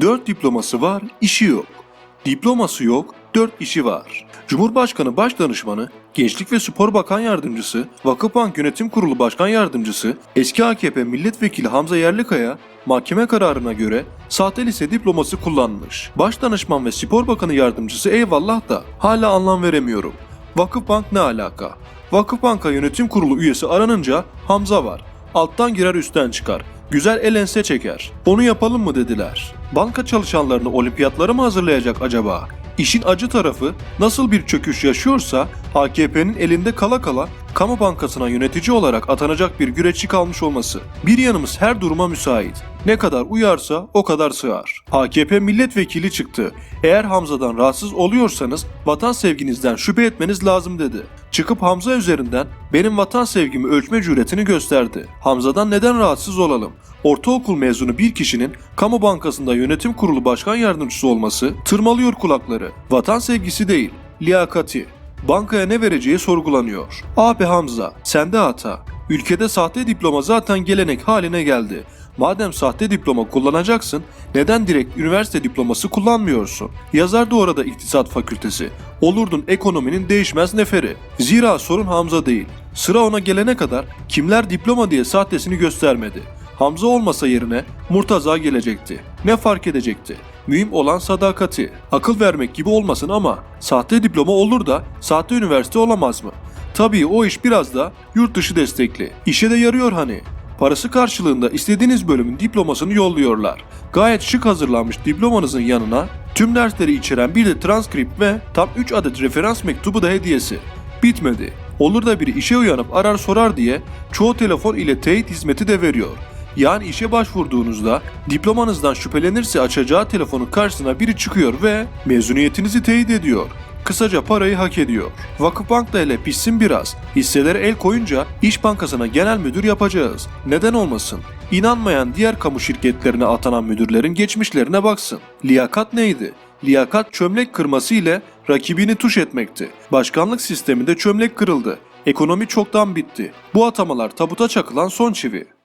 4 diploması var, işi yok. Diploması yok, 4 işi var. Cumhurbaşkanı Başdanışmanı, Gençlik ve Spor Bakan Yardımcısı, Vakıfbank Yönetim Kurulu Başkan Yardımcısı, eski AKP Milletvekili Hamza Yerlikaya, mahkeme kararına göre sahte lise diploması kullanmış. Başdanışman ve Spor Bakanı Yardımcısı eyvallah da hala anlam veremiyorum. Vakıfbank ne alaka? Vakıfbank'a yönetim kurulu üyesi aranınca Hamza var. Alttan girer üstten çıkar. Güzel el ense çeker. Onu yapalım mı dediler. Banka çalışanlarını olimpiyatlara mı hazırlayacak acaba? İşin acı tarafı nasıl bir çöküş yaşıyorsa AKP'nin elinde kala kala kamu bankasına yönetici olarak atanacak bir güreşçi kalmış olması. Bir yanımız her duruma müsait. Ne kadar uyarsa o kadar sığar. AKP milletvekili çıktı. Eğer Hamza'dan rahatsız oluyorsanız vatan sevginizden şüphe etmeniz lazım dedi. Çıkıp Hamza üzerinden benim vatan sevgimi ölçme cüretini gösterdi. Hamza'dan neden rahatsız olalım? Ortaokul mezunu bir kişinin kamu bankasında yönetim kurulu başkan yardımcısı olması tırmalıyor kulakları. Vatan sevgisi değil, liyakati. Bankaya ne vereceği sorgulanıyor. Abi Hamza, sende hata. Ülkede sahte diploma zaten gelenek haline geldi. Madem sahte diploma kullanacaksın, neden direkt üniversite diploması kullanmıyorsun? Yazardı orada iktisat fakültesi. Olurdun ekonominin değişmez neferi. Zira sorun Hamza değil. Sıra ona gelene kadar kimler diploma diye sahtesini göstermedi. Hamza olmasa yerine Murtaza gelecekti. Ne fark edecekti? Mühim olan sadakati. Akıl vermek gibi olmasın ama sahte diploma olur da sahte üniversite olamaz mı? Tabii o iş biraz da yurt dışı destekli. İşe de yarıyor hani. Parası karşılığında istediğiniz bölümün diplomasını yolluyorlar. Gayet şık hazırlanmış diplomanızın yanına tüm dersleri içeren bir de transkript ve tam 3 adet referans mektubu da hediyesi. Bitmedi. Olur da biri işe uyanıp arar sorar diye çoğu telefon ile teyit hizmeti de veriyor. Yani işe başvurduğunuzda diplomanızdan şüphelenirse açacağı telefonun karşısına biri çıkıyor ve mezuniyetinizi teyit ediyor. Kısaca parayı hak ediyor. Vakıfbank da hele pişsin biraz. Hisselere el koyunca İş Bankası'na genel müdür yapacağız. Neden olmasın? İnanmayan diğer kamu şirketlerine atanan müdürlerin geçmişlerine baksın. Liyakat neydi? Liyakat çömlek kırması ile rakibini tuş etmekti. Başkanlık sisteminde çömlek kırıldı. Ekonomi çoktan bitti. Bu atamalar tabuta çakılan son çivi.